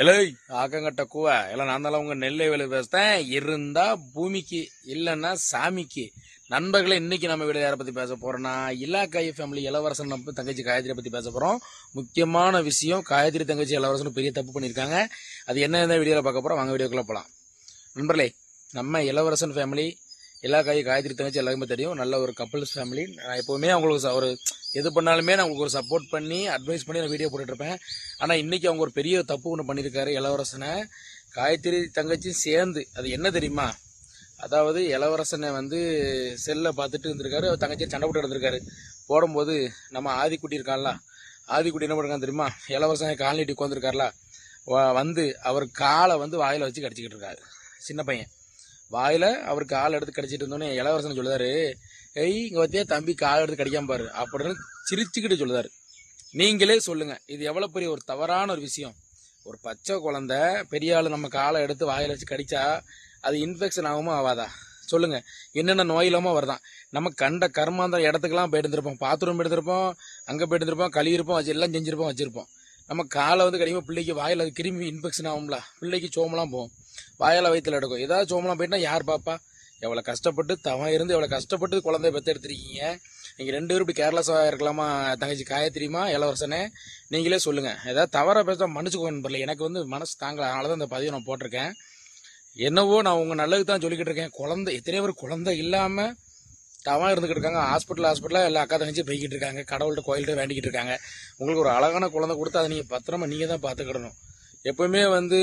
எலை ஆக்கங்கட்ட கூவ. எல்லாம் நான் தான் உங்க நெல்லை வேலை பேசுறேன். இருந்தா பூமிக்கு இல்லைன்னா சாமிக்கு. நண்பர்களே இன்னைக்கு நம்ம வீடு யாரை பத்தி பேச போறோம்னா இலாக்காய் ஃபேமிலி இளவரசன் நம்ம தங்கச்சி காயத்ரி பத்தி பேச போறோம். முக்கியமான விஷயம் காயத்ரி தங்கச்சி இளவரசன் பெரிய தப்பு பண்ணியிருக்காங்க. அது என்ன என்ன வீடியோவில் பார்க்க போறோம்? வாங்க வீடியோக்குள்ள போலாம். நண்பர்களே நம்ம இளவரசன் ஃபேமிலி எல்லா காயும் காயத்ரி தங்கச்சி எல்லாருமே தெரியும். நல்ல ஒரு கப்புள்ஸ் ஃபேமிலி நான் எப்போவுமே அவங்களுக்கு ஒரு எது பண்ணாலுமே நான் உங்களுக்கு ஒரு சப்போர்ட் பண்ணி அட்வைஸ் பண்ணி நான் வீடியோ போட்டுட்ருப்பேன். ஆனால் இன்றைக்கி அவங்க ஒரு பெரிய தப்பு ஒன்று பண்ணியிருக்காரு இளவரசனை. காயத்ரி தங்கச்சியும் சேர்ந்து அது என்ன தெரியுமா? அதாவது இளவரசனை வந்து செல்லை பார்த்துட்டு இருந்திருக்காரு. அவர் தங்கச்சியை சண்டை போட்டு இருந்திருக்காரு போடும்போது நம்ம ஆதிக்குட்டி இருக்கான்ல ஆதிக்குட்டி என்ன பண்ணுறாங்க தெரியுமா? இளவரசனை கால் நீட்டி உட்காந்துருக்காருல வந்து அவர் காலை வந்து வாயில் வச்சு கடிச்சிக்கிட்டு இருக்காரு. சின்ன பையன். வாயில் அவர் கால் எடுத்து கடிச்சிட்டு இருந்தோன்னே இளவரசன் சொல்லுதாரு ஏய் இங்கே பார்த்தியா தம்பி கால் எடுத்து கடிக்காம பாரு அப்படின்னு சிரிச்சுக்கிட்டு சொல்லுதாரு. நீங்களே சொல்லுங்க இது எவ்வளோ பெரிய ஒரு தவறான ஒரு விஷயம். ஒரு பச்சை குழந்தை பெரிய ஆள் நம்ம காலை எடுத்து வாயில் வச்சு கடிச்சா அது இன்ஃபெக்ஷன் ஆகுமா ஆகாதா? சொல்லுங்க என்னென்ன நோய் இல்லாம வருதான் நம்ம கண்ட கர்மாந்த இடத்துக்குலாம் போயிட்டு இருந்திருப்போம். பாத்ரூம் எடுத்திருப்போம் அங்கே போயிட்டு இருந்திருப்போம் கழுவிருப்போம் வச்சு எல்லாம் செஞ்சிருப்போம் வச்சிருப்போம். நம்ம காலை வந்து கடிக்கும் பிள்ளைக்கு வாயில் அது கிருமி இன்ஃபெக்ஷன் ஆகும்ல பிள்ளைக்கு சோமெல்லாம் போகும். வாயில வயிற்றுல எடுக்கும். ஏதாவது சோமெல்லாம் போயிட்டா யார் பாப்பா? எவ்வளோ கஷ்டப்பட்டு தவன் இருந்து எவ்வளோ கஷ்டப்பட்டு குழந்தைய பெற்றெடுத்திருக்கீங்க நீங்கள் ரெண்டு பேரும் இப்படி கேர்லெஸ்ஸாக இருக்கலாமா தங்கச்சி காயத்ரியுமா இளவரசனே? நீங்களே சொல்லுங்கள் ஏதாவது தவறாக பேச மன்னிச்சுக்கோங்க பரல எனக்கு வந்து மனசு தாங்கல. அதனால தான் இந்த பதிவை நான் போட்டிருக்கேன். என்னவோ நான் உங்கள் நல்லதுக்கு தான் சொல்லிக்கிட்டு இருக்கேன். குழந்தை எத்தனையோ பேர் குழந்தை இல்லாமல் தவா இருந்துக்கிட்டு இருக்காங்க. ஹாஸ்பிட்டல் ஹாஸ்பிட்டலாக எல்லா அக்கா தங்கச்சி போய்கிட்டு இருக்காங்க. கடவுள்கிட்ட கோயில்கிட்ட வேண்டிக்கிட்டு இருக்காங்க. உங்களுக்கு ஒரு அழகான குழந்தை கொடுத்து அதை நீங்கள் பத்திரமா நீங்கள் தான் பார்த்துக்கிடணும். எப்பவுமே வந்து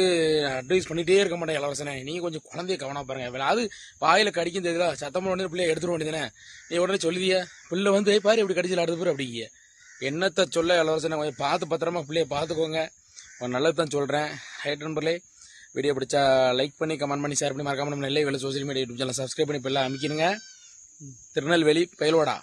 அட்வைஸ் பண்ணிட்டே இருக்க மாட்டேன் இளவரசனே. நீங்கள் கொஞ்சம் குழந்தைய கவனம் பாருங்க. அது வாயில் கடிக்கும் தெரியல சத்தம் உடனே பிள்ளைய எடுத்துட வேண்டியதானே நீ உடனே சொல்லுதிய. பிள்ளை வந்து "ஏய் பாரு இப்படி கடிச்சு அடுத்து பாரு அப்படிங்க என்னத்தை சொல்ல இளவரசனை? கொஞ்சம் பார்த்து பத்திரமா பிள்ளைய பார்த்துக்கோங்க. நல்லது தான் சொல்கிறேன் ஹைட் நண்பர்களே வீடியோ பிடிச்சா லைக் பண்ணி கமெண்ட் பண்ணி ஷேர் பண்ணி மறக்காம நம்ம நெல்லை வேலை social media YouTube channel subscribe பண்ணி இப்போ எல்லாம் அமைக்கணுங்க திருநெல்வேலி பயிலோடா.